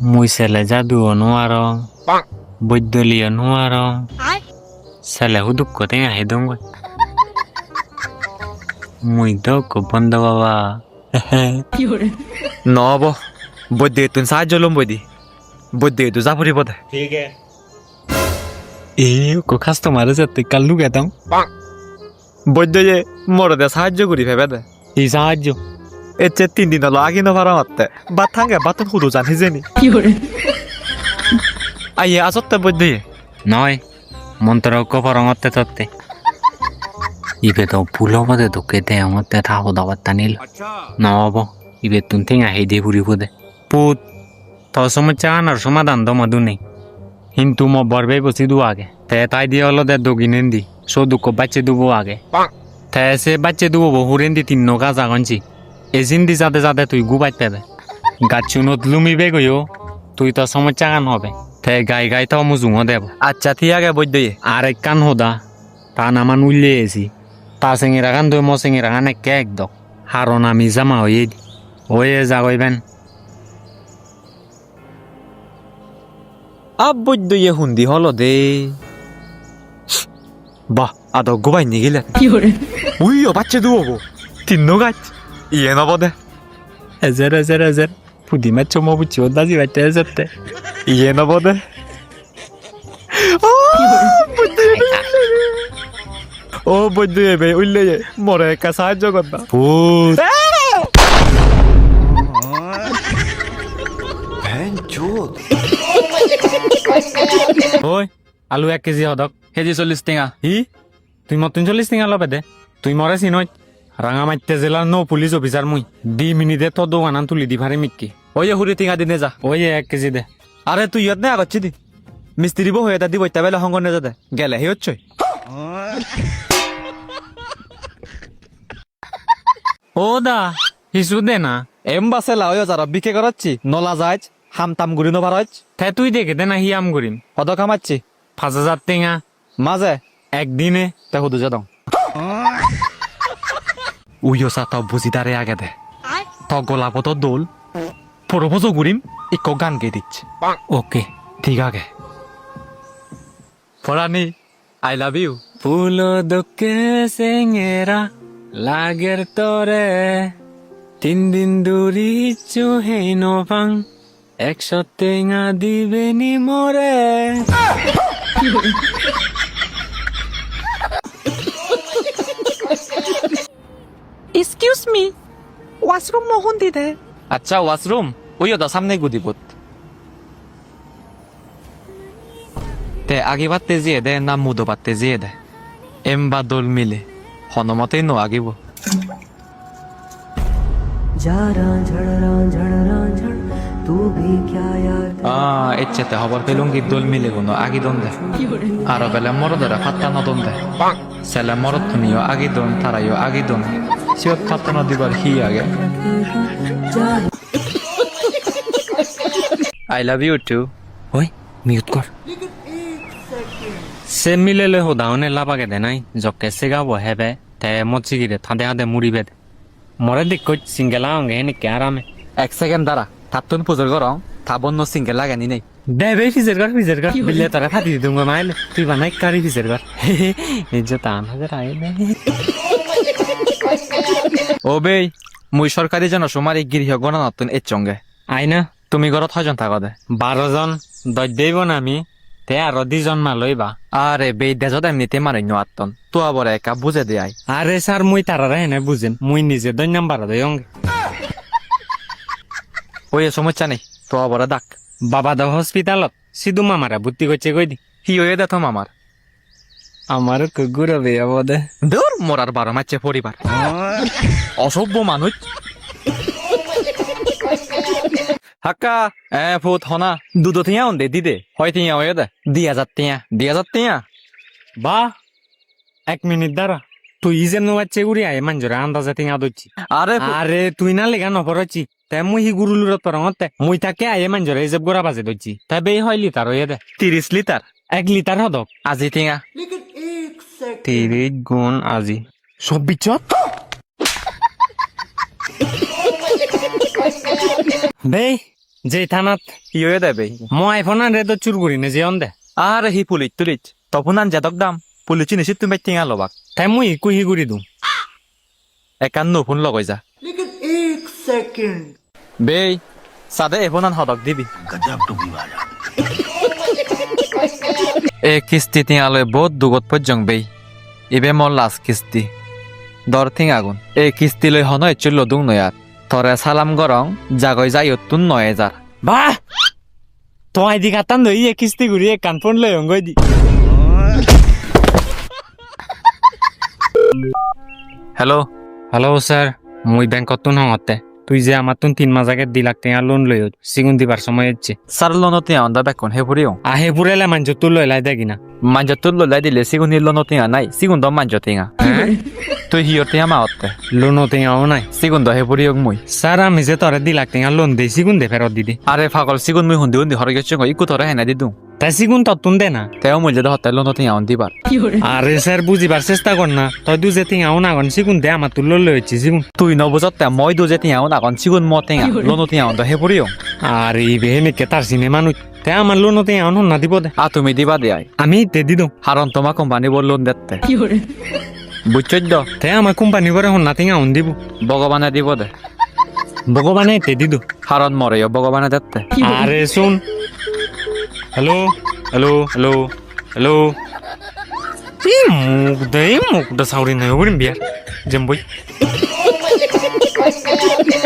মুই ছেলে জাদুও নোয়ারং বৈদ্যলীয় নোয়ারং। ছেলে হুদুক কোথায় আহে দঙ্গ মুই তো বন্ধ বাবা। নহ'ব। বৈদ্য তুন সাহায্য ল'ম বৈদি। বৈদ্য এইটো যাব দিব দে এ কো কাস্টমার যাতে কাল্লু গেতাম বৈদ্যয়ে মোৰ দে সাহায্য কৰি ভেবে দে। এই সাহায্য? এতে তিন দিন হলো আগে নভারা মারতে। বাত থাঙ্গে বাতন হুদু জানি জানি। আইয়ে আসতে বৈদ্যয়ে নয় মন্ত্র কপরঙতে তত্তে ইবে তো পুলো বদে তো কেতে আমতে থা হদা বাত্তা নিল। নব ইবে তুন থেঙ্গা হে দে পুরি বদে পুত তো সমস্যা আনার সমাধান তো মধু নেই। কিন্তু মো বরবে বসি দু আগে। তে তাই দিয়ে হলো দে দগিনেন দি সো দুঃখ বাচ্চে দুবো আগে। তে সে বাচ্চে দুবো বহুরেন দি তিন নৌকা জাগনছি এজিন দি যাতে যাতে তুই গুবাই পেবে গাছুনত লুমিবে গইও তুই তো সমস্যা গান হবে। তে গাই গাই তো মুজুঙো দেব। আচ্ছা ঠিক আছে বৈদ্যয়ে আর এক কান হোদা তা নামান উল্লে এসি তা সেঙে রাখান তুই মো সেঙে রাখান একে একদম হারন আমি জামা হয়ে দি। হয়ে যা কইবেন। আব বৈদ্যয়ে হুন্দি হলো দে। বাহ আদ গোবাই নিগিলে। উইও বাচ্চা দুবো তিন গাছ। ইয়ে নব দে এজের এজের এজের পুদি মাছ মো বুঝছি ও দাজি বাইতে এজেরতে ইয়ে নব দে ও বৈদ্যয়ে বে উল্লে মরে একা সাহায্য করতা ভূত ওই আলু এক কেজি হদক। কেজি চল্লিশ টেঙা। ই তুই মতন চল্লিশ টিঙা লবে দে। তুই মরে চিনই রাঙামাটিতে জেলার নৌ পুলিশ অফিসার মুই দি মিনিটে তো দোকানান তুলি দি ভারে মিক্কি ওই হুরি টেঙা দিনে যা ওই এক কেজি দে আরে তুই ইয়াত নে আগচ্ছি দি মিস্ত্রি বউ হয়ে দিব ইত্যা বেলা সংগ নেযাতে গেলে হি হচ্ছে ও দা হিসু দে না এম বাসে লাও যারা বিকে করাচ্ছি নলা যাইছ হাম তাম গুড়ি নো ভারছ তে তুই দেখে দে না হিয়াম করিম হদ কামাচ্ছি পাঁচ হাজার টেঙা মাঝে একদিনে তে হুদু যা দং উইও সা তাও বুঝি দারে আগে দে। ত গোলাপত দোল। প্রপোজ গুড়িম ইকো গান গে দিচ্ছে। ওকে। ঠিক আগে। ফরানি আই লাভ ইউ। ফুলো দোকে সেঙেরা লাগের তরে। তিন দিন দূরি চুহেই নভাং একশো টেঙা দিবে নি মরে। এক্সকিউজ মি ওয়াশরুম মোহন দিদে আচ্ছা ওয়াশরুম উইও দা সামনে গুদিপুত তে আগে বাত্তে জিয়ে দে না মুদো বাত্তে জিয়ে দে এম বা দোল মিলে হনমতেই নো আগিব এচ্ছেতে হবার পেলুঙ্গি দোল মিলে গুনো আগি দন দে আর বেলে মরদরা ফাত্তা ন দন দে সেলে মরদ থুনিও আগি দন তারাইও আগি দন সিয়ত ফাত্তা ন দিবার হি আগে আই লাভ ইউ টু ওই মিউট কর সে মিলেলে হোদাওনে লাভাগে দে নাই জকে সেগাবো হেবে তে মচিগিরে থাদে হাদে মুড়িবে দে মরে দিক সিঙ্গেলা অঙ্গে হেনি কে আরামে এক সেকেন্ড দাঁড়া থাতুন পুজোর গরম থাবন নো সিঙ্গেল লাগানি নেই দেবে ফিজের ঘর ফিজের ঘর বিলে তারা ফাটি দিদুঙ্গ মাইলে তুই বানাই কারি ফিজের ঘর যে তান হাজার আইলে ও বেই মুই সরকারি জন সমারি গৃহ গণনাতন এর চঙ্গে আইনা? তুমি ঘরত হয়জন থাকা দে। বারো জন দশ দেব না আমি? তে আরও দুজন মা লইবা। আরে বেই দেজত এমনিতে মারি নো আত্তন। তো আবার একা বুঝে দে আই। আরে স্যার মুই তারারে হেনে বুঝেন মুই নিজে দই নাম্বার দই অঙ্গে ওই সমস্যা নেই। তো আবার ডাক। বাবা দা হসপিটালত সিধু মামারা ভর্তি করছে কই দি। হি হয়ে দেখম আমার আমার কুকুর হবে আবদে দূর মোরার বারো মাচ্ছে পরিবার। অসভ্য মানুষ। হাক্কা এ ফুট হনা দুধ থিয়া দে দিদে হয় থিয়া হয়ে দে। দি হাজার টিয়া দি হাজার টিয়া বা এক মিনিট দাঁড়া তুই যে নো বাচ্চে গুড়ি আয় মাঞ্জরে আন্দাজে তিঙা দচ্ছি আরে আরে তুই না লেগা নপরছি তে মুই হি গুরু লুরত পরঙতে মুই তাকে আয়ে মাঞ্জরে যে গোড়া বাজে দচ্ছি তে বে হয় লিটার হয়ে দে। তিরিশ লিটার এক লিটার হদক। আজি টিয়া তিরিশ গুণ আজি চব্বিশত বে যে থানাত কি হয়ে দেবে মই আইফোন আনরে তো চুর করি না যে দে আর হি পুলিশ তুলিচ। তখন আন জাতক দাম। পুলিচ নিশ্চি তুমি টিঙা লবাক। তাই মই ইকু হি কৰি দিম একান্ন ফোন লগাই যা। বেই সাদে এফোন আন হদক দিবি। এ কিস্তি টিঙালৈ বহুত দুগত পৰ্যং বেই। ইবে মোৰ লাষ্ট কিস্তি। দৰ থিং আগুন। এই কিস্তি লৈ হন এচুল্ল দুং নয়াত তৰে চালাম গৰং জাগৈ যাই তুন নয় হেজাৰ বা তো আইডি কাটান ধৰি এক কিস্তি ঘূৰি এক কাণ ফোন লৈ হংগৈ দি। হেল্ল' হেল্ল' ছাৰ মই বেংকত তোন হঙতে। তুই যে আমার তুন তিন মাস আগে দুই লাখ টাকা লোন লই সিগুন দিবার সময় হচ্ছে ছাৰ লোনত টিঙা অন্দা বেকন হে ফুৰিও আহে পুরেলে মানছ তুল লই লাই দেখি না মাঞ্জত তোৰ ললাই দিলে চিগুন লোনত টিঙা নাই চিগুন দ মাঞ্জ টিঙা তুই হিয়ৰ টিঙা মাহতে লোন টেঙাও নাই চিগুন দ হে ফুৰিওক মই স্যার আমি যে তোরে লাখ টাকা লোন দেই সিগুন দে ফেরত দিদি আরে পাগল চিগুন মই হুন্দি হুন্দি হরগে চঙ্গ ইকু তরে হেনে দিদু তাই সিগুন তত্তুন দে না তেও মই যদি হতে লোনত টিঙা দিবার আরে স্যার বুঝিবার চেষ্টা কর না তই দু যে টেঙাও না গন সিগুন দে আমার তুল লই হচ্ছে সিগুন তুই নবুজত মই দু যে টিঙাও নাগন চিগুন ম টিঙা লোনত টিঙা দ হে ফুৰিও আর এই বেহে মেকে তার সিনেমা নই তে আমার লোন টেঙাও না দিব দে। আ তুমি দিবা দিয়াই আমি তে দি দো হারন তোমা কোম্পানি বল লোন দেতে। বুঝছই দ তে আমার কোম্পানি করে হন্না টেঙা হন দিব। ভগবানে দিব দে। ভগবানে তে দি দো হারন মরে ভগবানে দেতে। আরে শুন হ্যালো হ্যালো হ্যালো হ্যালো এই মুখ দে মুখ দা সাউরি নাই ওরিম বিয়ার জম্বই